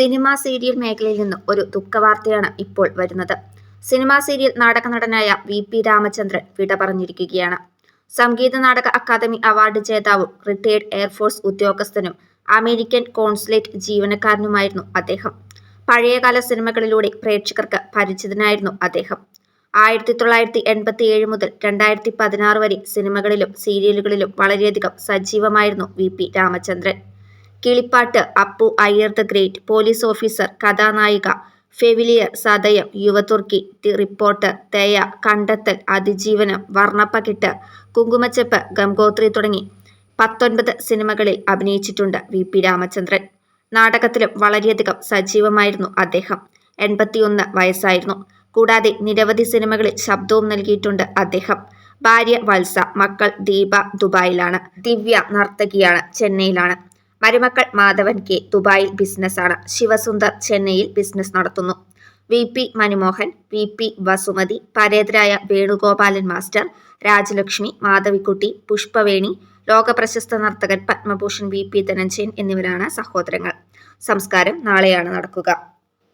Cinema serial മേഖലയിൽ നിന്ന് ഒരു ദുഃഖവാർത്തയാണ് ഇപ്പോൾ വരുന്നത്. സിനിമ സീരിയൽ നാടക നടനായ വി പി രാമചന്ദ്രൻ വിട പറഞ്ഞിരിക്കുകയാണ്. സംഗീത നാടക അക്കാദമി അവാർഡ് ജേതാവും റിട്ടയേർഡ് എയർഫോഴ്സ് ഉദ്യോഗസ്ഥനും അമേരിക്കൻ കോൺസുലേറ്റ് ജീവനക്കാരനുമായിരുന്നു അദ്ദേഹം. പഴയകാല സിനിമകളിലൂടെ പ്രേക്ഷകർക്ക് പരിചിതനായിരുന്നു അദ്ദേഹം. ആയിരത്തി തൊള്ളായിരത്തി എൺപത്തി ഏഴ് മുതൽ രണ്ടായിരത്തി പതിനാറ് വരെ സിനിമകളിലും സീരിയലുകളിലും വളരെയധികം സജീവമായിരുന്നു V P Ramachandran. Kilippattu Appu Ayyar the great police officer Kathanayika ഫെവിലിയർ സതയം Yuvathurki the reporter തേയ കണ്ടെത്തൽ അതിജീവനം വർണപ്പകിട്ട് കുങ്കുമച്ചെപ്പ് ഗംഗോത്രി തുടങ്ങി പത്തൊൻപത് സിനിമകളിൽ അഭിനയിച്ചിട്ടുണ്ട് വി പി രാമചന്ദ്രൻ. നാടകത്തിലും വളരെയധികം സജീവമായിരുന്നു അദ്ദേഹം. എൺപത്തിയൊന്ന് വയസ്സായിരുന്നു. കൂടാതെ നിരവധി സിനിമകളിൽ ശബ്ദവും നൽകിയിട്ടുണ്ട് അദ്ദേഹം. ഭാര്യ വത്സ മക്കൾ ദീപ ദുബായിലാണ്. ദിവ്യ നർത്തകിയാണ് ചെന്നൈയിലാണ്. മരുമക്കൾ മാധവൻ കെ. ദുബായിൽ ബിസിനസ്സാണ്. ശിവസുന്ദർ ചെന്നൈയിൽ ബിസിനസ് നടത്തുന്നു. V. P. Manumohan V. P. Vasumathi പരേതരായ Venugopalan master Rajalakshmi Madhavikutty Pushpaveni ലോകപ്രശസ്ത നർത്തകൻ പത്മഭൂഷൺ വി. പി. ധനഞ്ജയൻ എന്നിവരാണ് സഹോദരങ്ങൾ. സംസ്കാരം നാളെയാണ് നടക്കുക.